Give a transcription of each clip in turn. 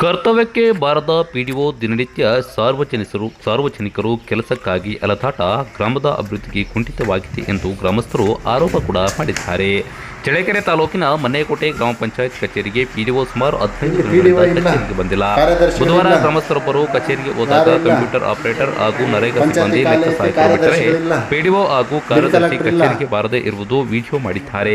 ಕರ್ತವ್ಯಕ್ಕೆ ಬಾರದ ಪಿಡಿಒ ದಿನನಿತ್ಯ ಸಾರ್ವಜನಿಕರು ಸಾರ್ವಜನಿಕರು ಕೆಲಸಕ್ಕಾಗಿ ಅಲದಾಟ ಗ್ರಾಮದ ಅಭಿವೃದ್ಧಿಗೆ ಕುಂಠಿತವಾಗಿದೆ ಎಂದು ಗ್ರಾಮಸ್ಥರು ಆರೋಪ ಕೂಡ ಮಾಡಿದ್ದಾರೆ ಚಳ್ಳಕೆರೆ ತಾಲೂಕಿನ ಮನ್ನೇಕೋಟೆ ಗ್ರಾಮ ಪಂಚಾಯತ್ ಕಚೇರಿಗೆ ಪಿಡಿಒ ಸುಮಾರು ಹದಿನೈದು. ಕಚೇರಿಗೆ ಬಂದಿಲ್ಲ ಬುಧವಾರ. ಗ್ರಾಮಸ್ಥರೊಬ್ಬರು ಕಚೇರಿಗೆ ಹೋದಾಗ ಕಂಪ್ಯೂಟರ್ ಆಪರೇಟರ್ ಹಾಗೂ ನರೇಗಾ ಸಿಬ್ಬಂದಿ ಲೆಕ್ಕ ಸಹಾಯಕರು. ಪಿಡಿಒ ಹಾಗೂ ಕಾರ್ಯದರ್ಶಿ ಕಚೇರಿಗೆ ಬಾರದೇ ಇರುವುದು ವಿಡಿಯೋ ಮಾಡಿದ್ದಾರೆ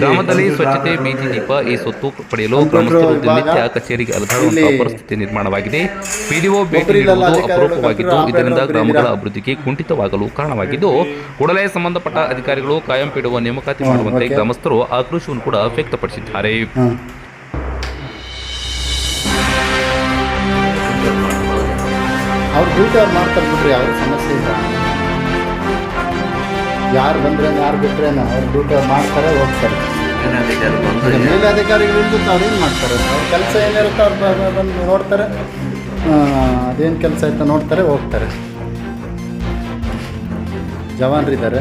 ಗ್ರಾಮದಲ್ಲಿ ಸ್ವಚ್ಛತೆ ಬೀದಿ ದೀಪ ಈ ಸೊತ್ತು ಪಡೆಯಲು ಗ್ರಾಮಸ್ಥರು ದಿನನಿತ್ಯ ಕಚೇರಿಗೆ ಅಲೆದಾಡುವಂತಹ ಪರಿಸ್ಥಿತಿ ನಿರ್ಮಾಣವಾಗಿದೆ. ಪಿಡಿಒ ಭೇಟಿ ನೀಡುವುದು ಅಪರೂಪವಾಗಿದ್ದು ಇದರಿಂದ ಗ್ರಾಮಗಳ? ಅಭಿವೃದ್ಧಿಗೆ ಕುಂಠಿತವಾಗಲು ಕಾರಣವಾಗಿದ್ದು ಕೂಡಲೇ ಸಂಬಂಧಪಟ್ಟ ಅಧಿಕಾರಿಗಳು ಕಾಯಂ ಪಿಡುವ ನೇಮಕಾತಿ ಮಾಡುವಂತೆ. ಗ್ರಾಮಸ್ಥರು ಆಕ್ರೋಶವನ್ನು ಕೂಡ ವ್ಯಕ್ತಪಡಿಸಿದ್ದಾರೆ. ಅವ್ರು ಡ್ಯೂಟಿ ಅವ್ರು ಮಾಡ್ತಾರೆ ಬಿಡ್ರಿ ಅವ್ರ ಸಮಸ್ಯೆ ಇಲ್ಲ. ಯಾರು ಬಂದ್ರೆ ಯಾರು ಬಿಟ್ರೇನೋ ಅವ್ರು ಡ್ಯೂಟಿ ಅವ್ರು ಮಾಡ್ತಾರೆ ಹೋಗ್ತಾರೆ. ಈಗ ಮೇಲಧಿಕಾರಿಗಳು ಇಲ್ದಿದ್ದು ಅವ್ರು ಏನು ಮಾಡ್ತಾರೆ? ಅವ್ರ ಕೆಲಸ ಏನಿರುತ್ತೋ ಅವ್ರು ಬ- ಬ- ಬಂದು ನೋಡ್ತಾರೆ. ಅದೇನು ಕೆಲಸ ಆಯ್ತಾ ನೋಡ್ತಾರೆ ಹೋಗ್ತಾರೆ. ಜವಾನರಿದ್ದಾರೆ.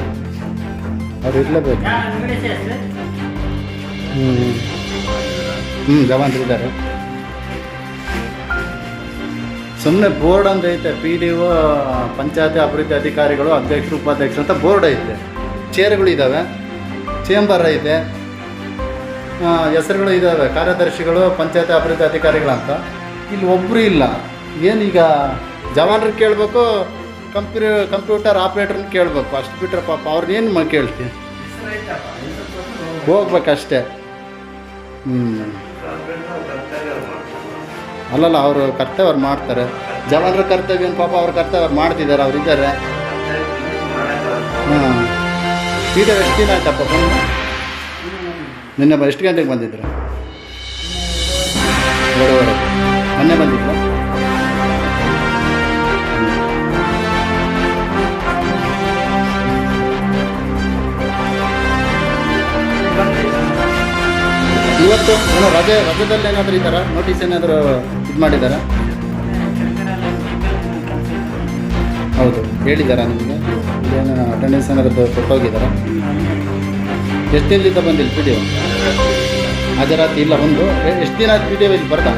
ಅವ್ರು ಇರಲೇಬೇಕು. ಹ್ಞೂ ಹ್ಞೂ ಜವಾನ್ರಿದ್ದಾರೆ. ಸುಮ್ಮನೆ ಬೋರ್ಡ್ ಅಂತ ಐತೆ ಪಿ ಡಿ ಒ ಪಂಚಾಯತಿ ಅಭಿವೃದ್ಧಿ ಅಧಿಕಾರಿಗಳು ಅಧ್ಯಕ್ಷರು ಉಪಾಧ್ಯಕ್ಷರು ಅಂತ ಬೋರ್ಡ್ ಐತೆ. ಚೇರ್ಗಳು ಇದ್ದಾವೆ ಚೇಂಬರ್ ಐತೆ. ಹೆಸರುಗಳು ಇದ್ದಾವೆ ಕಾರ್ಯದರ್ಶಿಗಳು, ಪಂಚಾಯತ್ ಅಭಿವೃದ್ಧಿ ಅಧಿಕಾರಿಗಳಂತ. ಇಲ್ಲಿ ಒಬ್ಬರು ಇಲ್ಲ. ಏನೀಗ ಜವಾನ್ರಿಗೆ ಕೇಳಬೇಕು, ಕಂಪ್ಯೂ, ಕಂಪ್ಯೂಟರ್ ಆಪ್ರೇಟರ್ನ ಕೇಳಬೇಕು. ಅಷ್ಟು ಬಿಟ್ಟರೆ ಪಾಪ ಅವ್ರನ್ನೇನು ಮ ಕೇಳ್ತೀನಿ ಹೋಗ್ಬೇಕಷ್ಟೇ. ಹ್ಞೂ ಅಲ್ಲಲ್ಲ, ಅವರು ಕರ್ತವ್ಯ ಮಾಡ್ತಾರೆ. ಜವಾನರ ಕರ್ತವ್ಯ ಏನು ಪಾಪ ಅವ್ರ ಕರ್ತವ್ಯ ಮಾಡ್ತಿದ್ದಾರೆ ಅವ್ರು ಇದ್ದಾರೆ ಹಾಂ ಈಗ ಎಷ್ಟು ದಿನ ಆಯ್ತಪ್ಪ ನಿನ್ನೆ ಬ- ಎಷ್ಟು ಗಂಟೆಗೆ ಎರಡೂವರೆ. ಮೊನ್ನೆ ಬಂದಿದ್ರು? ಇವತ್ತು ಏನೋ ರಜೆ, ರಜದಲ್ಲಿ ಏನಾದರೂ ಇದ್ದಾರಾ? ನೋಟಿಸ್ ಏನಾದರೂ ಇದು ಮಾಡಿದ್ದಾರಾ? ಹೌದು, ಹೇಳಿದ್ದಾರಾ ನಿಮಗೆ? ಏನು ಅಟೆಂಡೆನ್ಸ್ ಏನಾದರೂ ಕೊಟ್ಟೋಗಿದ್ದಾರಾ? ಎಷ್ಟು ದಿನದಿಂದ ಬಂದಿಲ್ಲ ಪಿ ಡಿ ಒ ಹಾಜರಾತಿ ಇಲ್ಲ ಒಂದು. ಎಷ್ಟು ದಿನ ಪಿ ಡಿ ಒ ಇಲ್ಲಿ ಬರ್ತಾ?